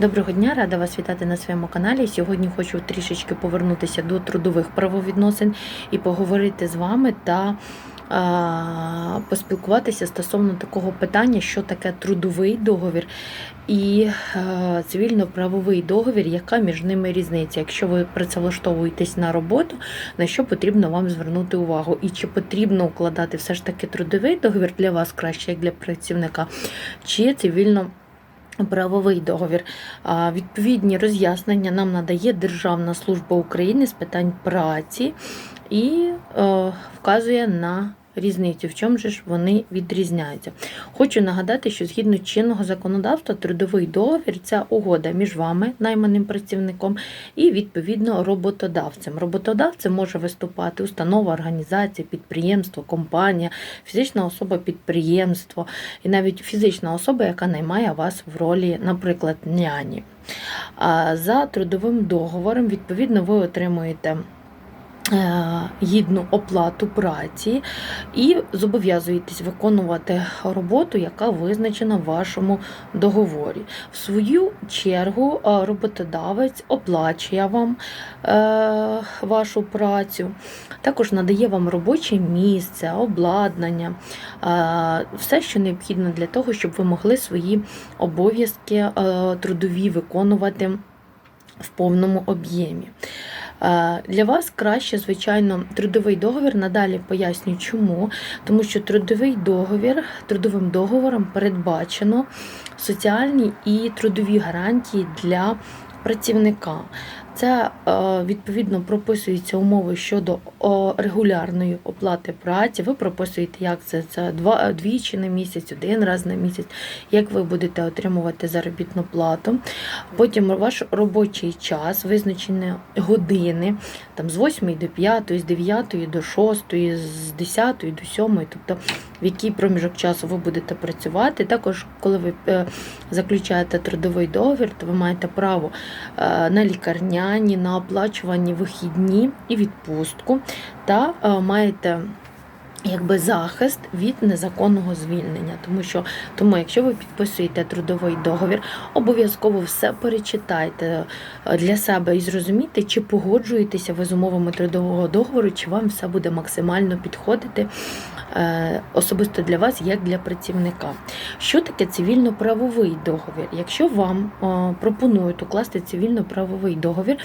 Доброго дня, рада вас вітати на своєму каналі. Сьогодні хочу трішечки повернутися до трудових правовідносин і поговорити з вами та а, поспілкуватися стосовно такого питання, що таке трудовий договір і цивільно-правовий договір, яка між ними різниця. Якщо ви працевлаштовуєтесь на роботу, на що потрібно вам звернути увагу, і чи потрібно укладати все ж таки трудовий договір для вас краще, як для працівника, чи цивільно. Правовий договір. Відповідні роз'яснення нам надає Державна служба України з питань праці і е, вказує на різницю, в чому ж вони відрізняються. Хочу нагадати, що згідно чинного законодавства, трудовий договір це угода між вами, найманим працівником, і відповідно роботодавцем. Роботодавцем може виступати установа, організація, підприємство, компанія, фізична особа підприємство і навіть фізична особа, яка наймає вас в ролі, наприклад, няні. За трудовим договором, відповідно, ви отримуєте. Е, Гідну оплату праці і зобов'язуєтесь виконувати роботу, яка визначена в вашому договорі. В свою чергу е, роботодавець оплачує вам е, вашу працю, також надає вам робоче місце, обладнання, все, що необхідно для того, щоб ви могли свої обов'язки трудові виконувати в повному об'ємі. Для вас краще, звичайно, трудовий договір. Надалі поясню, чому. Тому що трудовий договір, трудовим договором передбачено соціальні і трудові гарантії для працівника. Це е, відповідно прописуються умови щодо регулярної оплати праці. Ви прописуєте, як це це два двічі на місяць, один раз на місяць, як ви будете отримувати заробітну плату. Потім ваш робочий час, визначені години, там з 8 до 5, з 9 до 6, з 10 до 7, тобто в який проміжок часу ви будете працювати. Також, коли ви е, заключаєте трудовий договір, то ви маєте право е, на лікарняні, на оплачувані вихідні і відпустку, та е, маєте якби захист від незаконного звільнення. Тому що тому, якщо ви підписуєте трудовий договір, обов'язково все перечитайте е, для себе і зрозумійте, чи погоджуєтеся ви з умовами трудового договору, чи вам все буде максимально підходити е, особисто для вас, як для працівника. Що таке цивільно-правовий договір? Якщо вам е, пропонують укласти цивільно-правовий договір,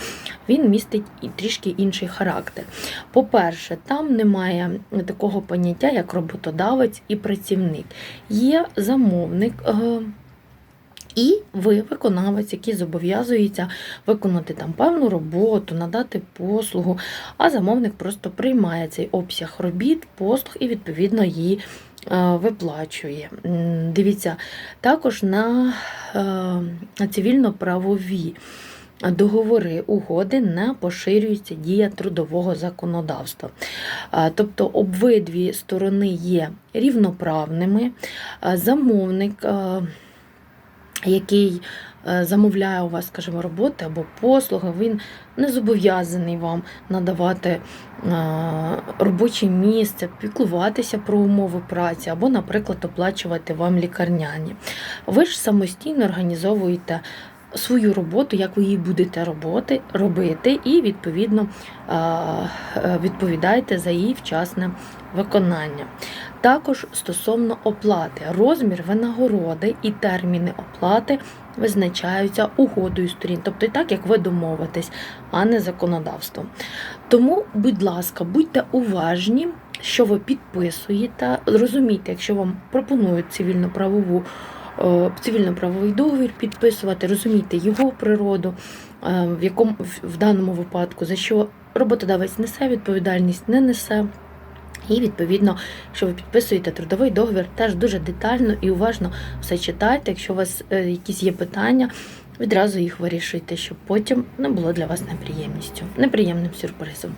він містить трішки інший характер. По-перше, там немає такого поняття, як роботодавець і працівник. Є замовник. е, І ви виконавець, який зобов'язується виконати там певну роботу, надати послугу, а замовник просто приймає цей обсяг робіт, послуг і відповідно її е, виплачує. Дивіться, також е, на цивільно-правові договори угоди не поширюється дія трудового законодавства. Тобто обидві сторони є рівноправними. Замовник, який замовляє у вас, скажімо, роботи або послуги, він не зобов'язаний вам надавати робоче місце, піклуватися про умови праці або, наприклад, оплачувати вам лікарняні. Ви ж самостійно організовуєте свою роботу, як ви її будете роботи, робити, і відповідно е, е, відповідаєте за її вчасне виконання. Також стосовно оплати, розмір винагороди і терміни оплати визначаються угодою сторін, тобто так, як ви домовитесь, а не законодавством. Тому, будь ласка, будьте уважні, що ви підписуєте, розумійте, якщо вам пропонують цивільно-правову цивільно-правовий договір підписувати, розумійте його природу, е, в якому в даному випадку за що роботодавець несе відповідальність, не несе. І відповідно, якщо ви підписуєте трудовий договір, теж дуже детально і уважно все читайте. Якщо у вас е, якісь є питання, відразу їх вирішуйте, щоб потім не було для вас неприємністю, неприємним сюрпризом.